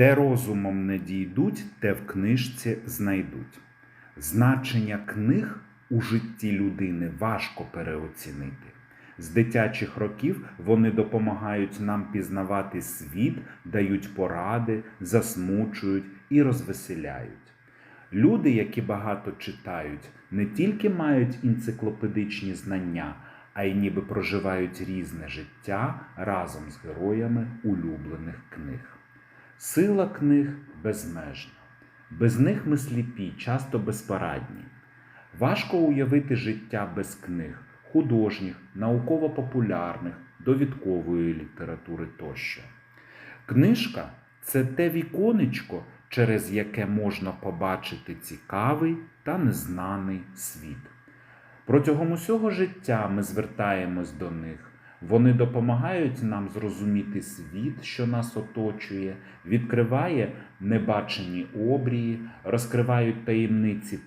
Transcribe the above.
Де розумом не дійдуть, те в книжці знайдуть. Значення книг у житті людини важко переоцінити. З дитячих років вони допомагають нам пізнавати світ, дають поради, засмучують і розвеселяють. Люди, які багато читають, не тільки мають енциклопедичні знання, а й ніби проживають різне життя разом з героями улюблених книг. Сила книг безмежна. Без них ми сліпі, часто безпорадні. Важко уявити життя без книг, художніх, науково-популярних, довідкової літератури тощо. Книжка це те віконечко, через яке можна побачити цікавий та незнаний світ. Протягом усього життя ми звертаємось до них. Вони допомагають нам зрозуміти світ, що нас оточує, відкриває небачені обрії, розкривають таємниці